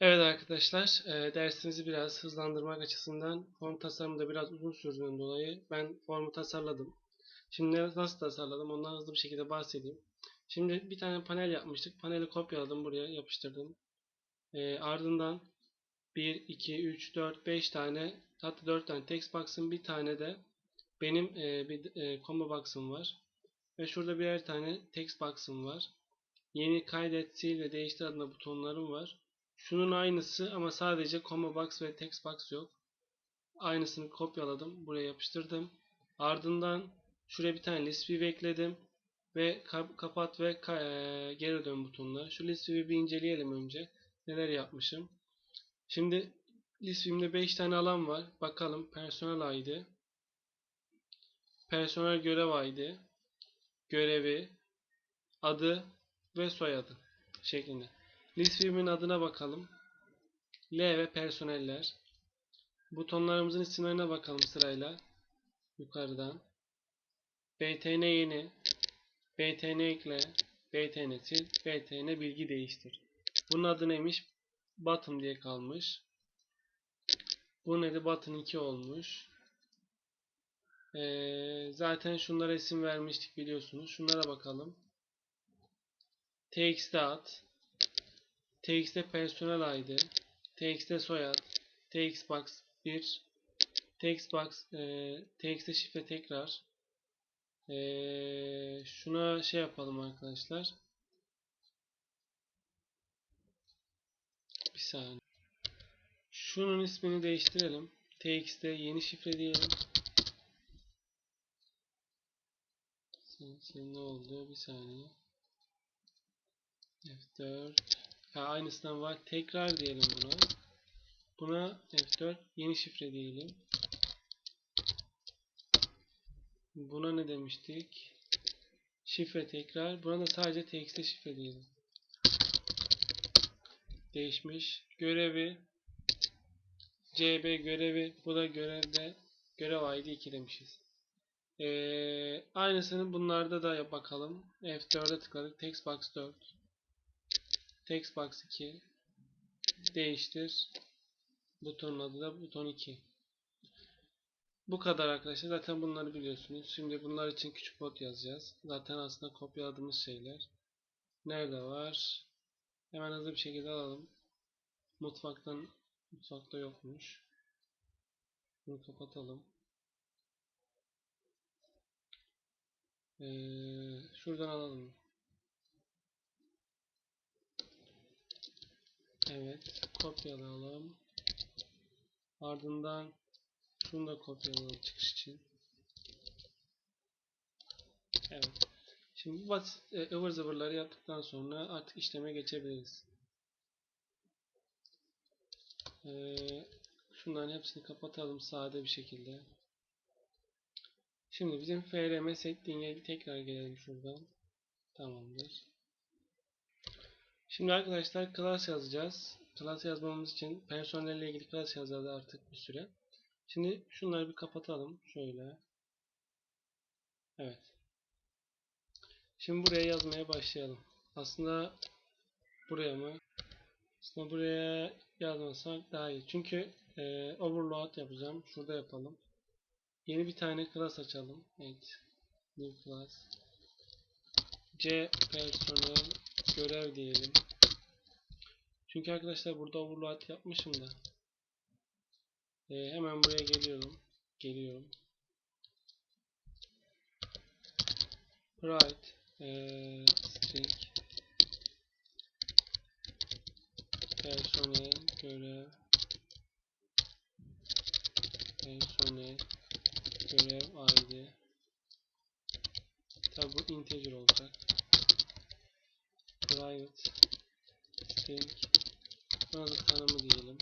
Evet arkadaşlar, e, dersimizi biraz hızlandırmak açısından form tasarımı da biraz uzun sürdüğünden dolayı ben formu tasarladım. Şimdi nasıl tasarladım ondan hızlı bir şekilde bahsedeyim. Şimdi bir tane panel yapmıştık. Paneli kopyaladım buraya yapıştırdım. E, ardından 1, 2, 3, 4, 5 tane hatta 4 tane text box'ın bir tane de benim e, bir e, combo box'ım var. Ve şurada birer tane text box'ım var. Yeni kaydet, sil ve değiştir adında butonlarım var. Şunun aynısı ama sadece combo box ve text box yok. Aynısını kopyaladım. Buraya yapıştırdım. Ardından şuraya bir tane list view ekledim. Ve kap kapat ve ka e geri dön butonları. Şu list view'i bir inceleyelim önce. Neler yapmışım. Şimdi list view'imde 5 tane alan var. Bakalım personel ID. Personel görev ID. Görevi. Adı ve soyadı şeklinde. List view'in adına bakalım. L ve personeller. Butonlarımızın isimlerine bakalım sırayla. Yukarıdan. btn yeni. btn ekle. btn sil. btn bilgi değiştir. Bunun adı neymiş? Button diye kalmış. Bu neydi? Button 2 olmuş. Ee, zaten şunlara isim vermiştik biliyorsunuz. Şunlara bakalım. txt at. Txt'te personel id, txt'te soyad, txbox 1, txbox e, txt'te şifre tekrar. E, şuna şey yapalım arkadaşlar. Bir saniye. Şunun ismini değiştirelim. txt'te yeni şifre diyelim. Senin ne oldu? Bir saniye. F4 ha, aynısından var. Tekrar diyelim buna. Buna F4 yeni şifre diyelim. Buna ne demiştik? Şifre tekrar. Buna da sadece txt şifre diyelim. Değişmiş. Görevi CB görevi. Bu da görevde görev ID 2 demişiz. Ee, aynısını bunlarda da bakalım. F4'e tıkladık. Textbox 4. Textbox 2 değiştir. Butonun adı da buton 2. Bu kadar arkadaşlar. Zaten bunları biliyorsunuz. Şimdi bunlar için küçük kod yazacağız. Zaten aslında kopyaladığımız şeyler. Nerede var? Hemen hızlı bir şekilde alalım. Mutfaktan mutfakta yokmuş. Bunu kapatalım. Ee, şuradan alalım. Evet. Kopyalayalım. Ardından şunu da kopyalayalım çıkış için. Evet. Şimdi bu basit e, ıvır zıvırları yaptıktan sonra artık işleme geçebiliriz. Ee, şunların hepsini kapatalım sade bir şekilde. Şimdi bizim frm setting'e tekrar gelelim şuradan. Tamamdır. Şimdi arkadaşlar class yazacağız. Class yazmamız için personelle ilgili class yazacağız artık bir süre. Şimdi şunları bir kapatalım. Şöyle. Evet. Şimdi buraya yazmaya başlayalım. Aslında buraya mı? Aslında buraya yazmasak daha iyi. Çünkü e, overload yapacağım. Şurada yapalım. Yeni bir tane class açalım. Evet. New class. C personel görev diyelim. Çünkü arkadaşlar burada overload yapmışım da. Ee, hemen buraya geliyorum. Geliyorum. Write ee, string personel görev personel görev id tabi bu integer olacak private string da tanımı diyelim.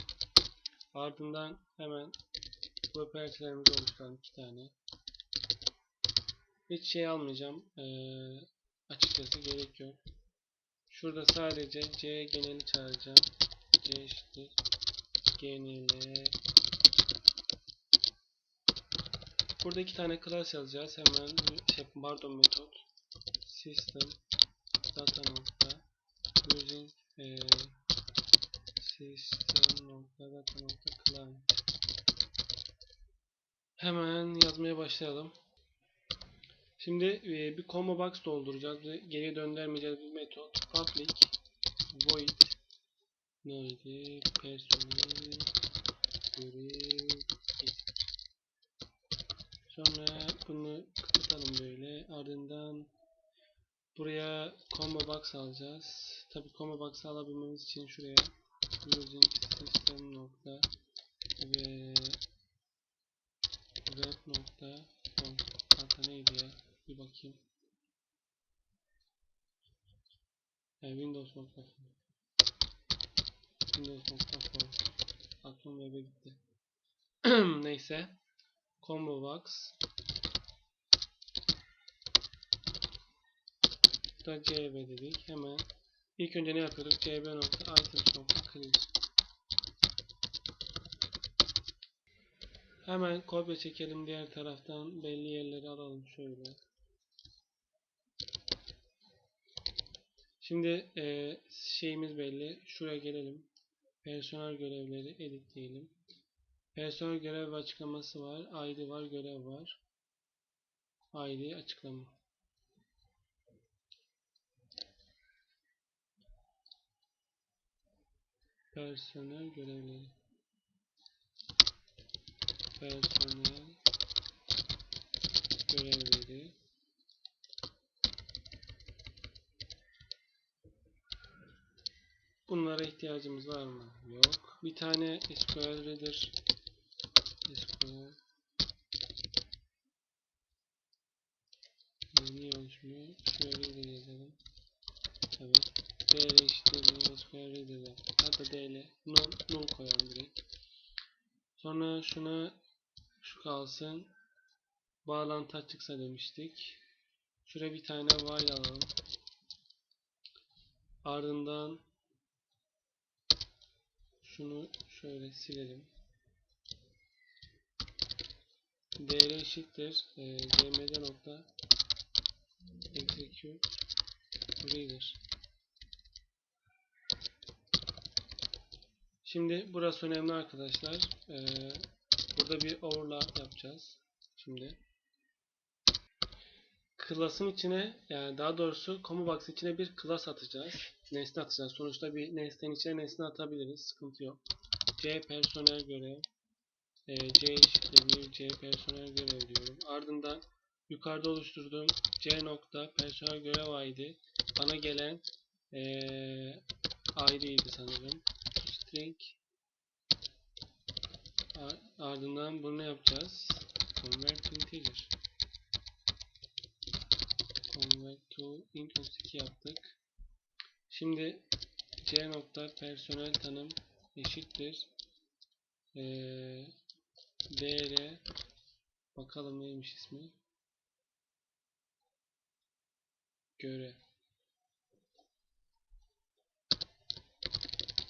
Ardından hemen bu operatörlerimizi oluşturalım iki tane. Hiç şey almayacağım. Ee, açıkçası gerek yok. Şurada sadece c geneli çağıracağım. C eşittir. Genele Burada iki tane class yazacağız. Hemen şey, pardon metot system. Data nokta using e, system.data.client Hemen yazmaya başlayalım. Şimdi e, bir combo box dolduracağız ve geri döndürmeyeceğiz bir metot. Public void neydi? Personel görev. Sonra bunu kapatalım böyle. Ardından buraya combo box alacağız. Tabi combo box alabilmemiz için şuraya using system nokta ve web nokta com. Hatta neydi ya? Bir bakayım. Yani windows nokta windows nokta aklım web'e gitti. Neyse. Combo box da cb dedik hemen ilk önce ne yapıyorduk cb nokta items nokta clear Hemen kopya çekelim diğer taraftan belli yerleri alalım şöyle. Şimdi e, şeyimiz belli. Şuraya gelelim. Personel görevleri edit diyelim. Personel görev açıklaması var. ID var, görev var. ID açıklama. Personel görevleri. Personel görevleri Bunlara ihtiyacımız var mı? Yok. Bir tane SQL Reader SQL Niye oluşmuyor? Şöyle Reader yazalım. Evet. DL eşittir SQL Reader Hatta DL null, null koyalım direkt. Sonra şuna şu kalsın. Bağlantı açıksa demiştik. Şuraya bir tane while alalım. Ardından şunu şöyle silelim. dr eşittir e, cmd nokta execute reader Şimdi burası önemli arkadaşlar. Ee, burada bir overlap yapacağız. Şimdi class'ın içine yani daha doğrusu combo box içine bir class atacağız. Nesne atacağız. Sonuçta bir nesnenin içine nesne atabiliriz. Sıkıntı yok. C personel görev e, C eşittir bir C personel görev diyorum. Ardından yukarıda oluşturduğum C nokta personel görev ID bana gelen e, ID'ydi sanırım string. Ardından bunu yapacağız? Convert integer. Convert to int 32 yaptık. Şimdi c nokta personel tanım eşittir. Ee, dr bakalım neymiş ismi. Göre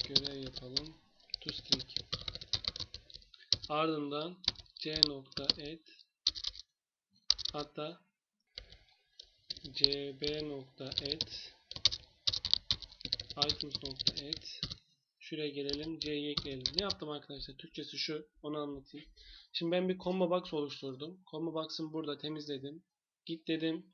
görev yapalım. toString. Ardından c nokta et hatta cb nokta et items nokta et şuraya gelelim c'yi ekleyelim. Ne yaptım arkadaşlar? Türkçesi şu. Onu anlatayım. Şimdi ben bir combo box oluşturdum. Combo box'ımı burada temizledim. Git dedim.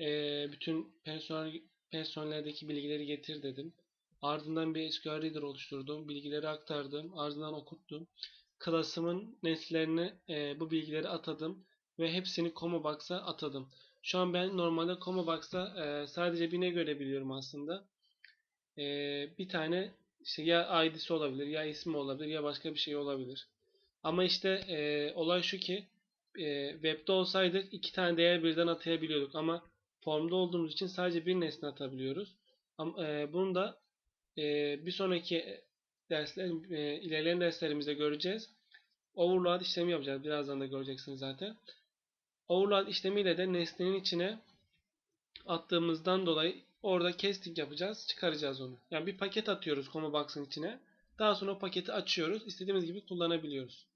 Ee, bütün personel personellerdeki bilgileri getir dedim. Ardından bir SQL Reader oluşturdum. Bilgileri aktardım. Ardından okuttum. Klasımın nesnelerine e, bu bilgileri atadım. Ve hepsini Box'a atadım. Şu an ben normalde Box'ta e, sadece bir ne görebiliyorum aslında. E, bir tane işte ya ID'si olabilir, ya ismi olabilir, ya başka bir şey olabilir. Ama işte e, olay şu ki e, webde olsaydık iki tane değer birden atayabiliyorduk. Ama formda olduğumuz için sadece bir nesne atabiliyoruz. Ama, e, bunu da e, bir sonraki dersler, e, ilerleyen derslerimizde göreceğiz. Overload işlemi yapacağız. Birazdan da göreceksiniz zaten. Overload işlemiyle de nesnenin içine attığımızdan dolayı orada casting yapacağız. Çıkaracağız onu. Yani bir paket atıyoruz Combo Box'ın içine. Daha sonra o paketi açıyoruz. İstediğimiz gibi kullanabiliyoruz.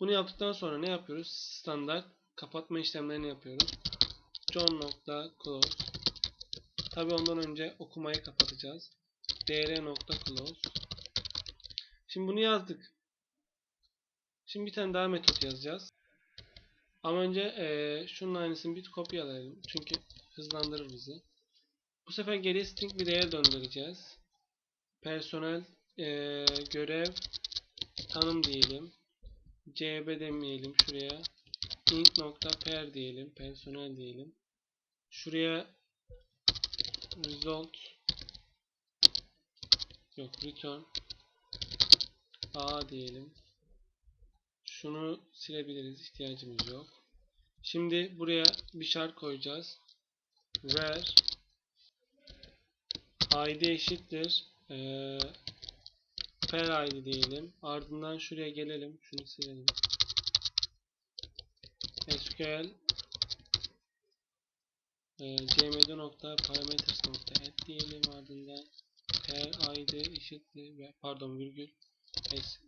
Bunu yaptıktan sonra ne yapıyoruz? Standart kapatma işlemlerini yapıyoruz. John.close Tabi ondan önce okumayı kapatacağız dr.close Şimdi bunu yazdık. Şimdi bir tane daha metot yazacağız. Ama önce eee şunun aynısını bir kopyalayalım. Çünkü hızlandırır bizi. Bu sefer geriye string bir değer döndüreceğiz. Personel eee, görev tanım diyelim. cb demeyelim şuraya. int nokta per diyelim. Personel diyelim. Şuraya result yok return a diyelim. Şunu silebiliriz. ihtiyacımız yok. Şimdi buraya bir şart koyacağız. Where id eşittir eee per id diyelim. Ardından şuraya gelelim. Şunu silelim. SQL eee cmd nokta parameters nokta add diyelim. Ardından per id eşittir pardon virgül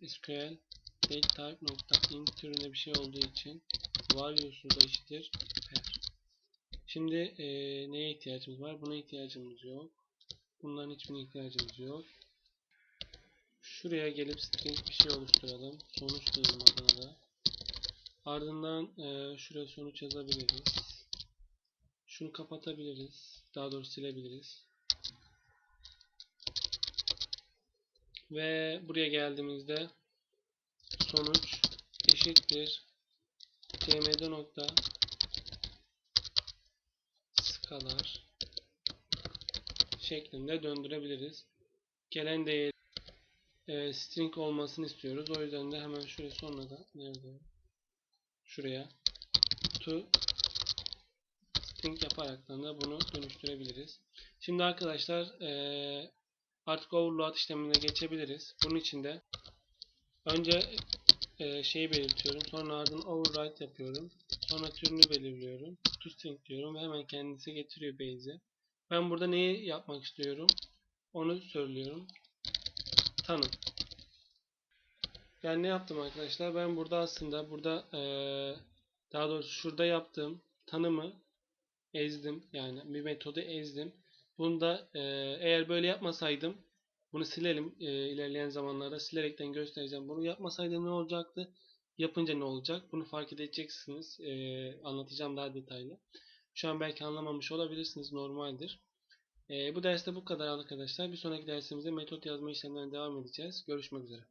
SQL date type nokta int türünde bir şey olduğu için value'su da eşittir per. Şimdi eee, neye ihtiyacımız var? Buna ihtiyacımız yok. Bunların hiçbirine ihtiyacımız yok. Şuraya gelip string bir şey oluşturalım. Sonuç diyelim da. Ardından eee şuraya sonuç yazabiliriz. Şunu kapatabiliriz. Daha doğrusu silebiliriz. Ve buraya geldiğimizde sonuç eşittir cmd nokta skalar şeklinde döndürebiliriz. Gelen değer e, string olmasını istiyoruz. O yüzden de hemen şuraya sonra da nerede? Şuraya to string yaparaktan da bunu dönüştürebiliriz. Şimdi arkadaşlar e, artık overload işlemine geçebiliriz. Bunun için de önce e, şeyi belirtiyorum. Sonra ardından override yapıyorum. Sonra türünü belirliyorum. ToString diyorum ve hemen kendisi getiriyor base'e. Ben burada neyi yapmak istiyorum? Onu söylüyorum. Tanım. Yani ne yaptım arkadaşlar? Ben burada aslında burada eee, daha doğrusu şurada yaptığım tanımı ezdim. Yani bir metodu ezdim. Bunda eee, eğer böyle yapmasaydım bunu silelim eee, ilerleyen zamanlarda silerekten göstereceğim. Bunu yapmasaydım ne olacaktı? Yapınca ne olacak? Bunu fark edeceksiniz. Eee, anlatacağım daha detaylı. Şu an belki anlamamış olabilirsiniz. Normaldir. Eee, bu derste bu kadar arkadaşlar. Bir sonraki dersimizde metot yazma işlemlerine devam edeceğiz. Görüşmek üzere.